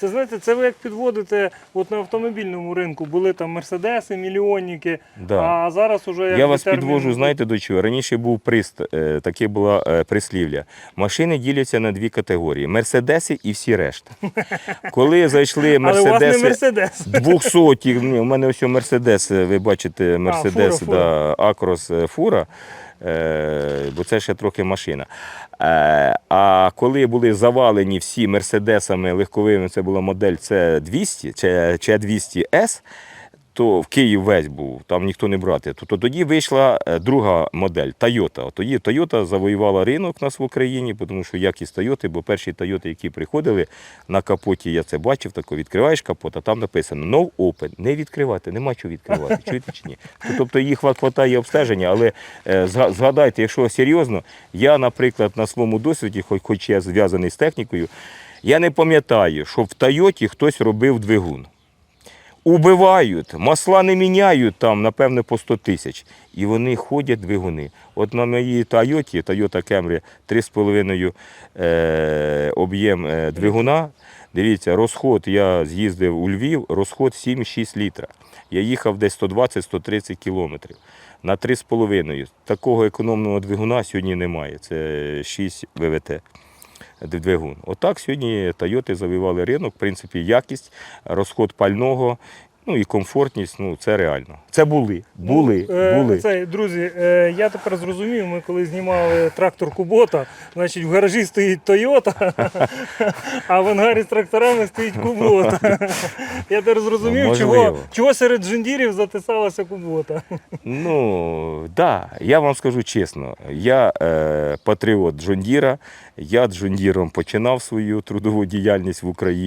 Це знаєте, це ви як підводите от на автомобільному ринку. Були там мерседеси, мільйонники, Да. а зараз уже як Я вас термін- підвожу, знаєте до чого? Раніше був прист, е, таке було е, прислів'я. Машини діляться на дві категорії: мерседеси і всі решта. Коли зайшли Але у вас не мерседеси. мерседес. Двохсоті, ні, у мене ось мерседес, ви бачите, мерседес, фура, да, Акрос е, фура, е, бо це ще трохи машина. Е, а коли були завалені всі мерседесами легковими, це була модель С200 чи, чи 200С, то в Київ весь був, там ніхто не брати. То, то тоді вийшла е, друга модель Toyota. Тоді Toyota завоювала ринок нас в Україні, тому що якість Toyota, бо перші Toyota, які приходили на капоті, я це бачив, тако відкриваєш капот, а там написано No Open. Не відкривати, нема чого відкривати. Чуєте чи ні? Тобто їх хватає обстеження, але е, згадайте, якщо серйозно, я, наприклад, на своєму досвіді, хоч я зв'язаний з технікою, я не пам'ятаю, що в Тойоті хтось робив двигун убивають, масла не міняють там, напевне, по 100 тисяч. І вони ходять двигуни. От на моїй Тойоті, Toyota Camry 3,5 е, об'єм е, двигуна. Дивіться, розход, я з'їздив у Львів, розход 7,6 літра. Я їхав десь 120-130 кілометрів. На 3,5. Такого економного двигуна сьогодні немає. Це 6 ВВТ двигун. Отак сьогодні Тойоти завоювали ринок. В принципі, якість, розход пального, ну і комфортність ну це реально. Це були. Були. Ну, е, були. Це, друзі, е, я тепер зрозумів, ми коли знімали трактор Кубота, значить в гаражі стоїть Тойота, а в ангарі з тракторами стоїть Кубота. Я тепер зрозумів, Ну, чого, чого серед джундірів затисалася Кубота. Ну, да, я вам скажу чесно, я е, патріот Джондіра, я Джондіром починав свою трудову діяльність в Україні.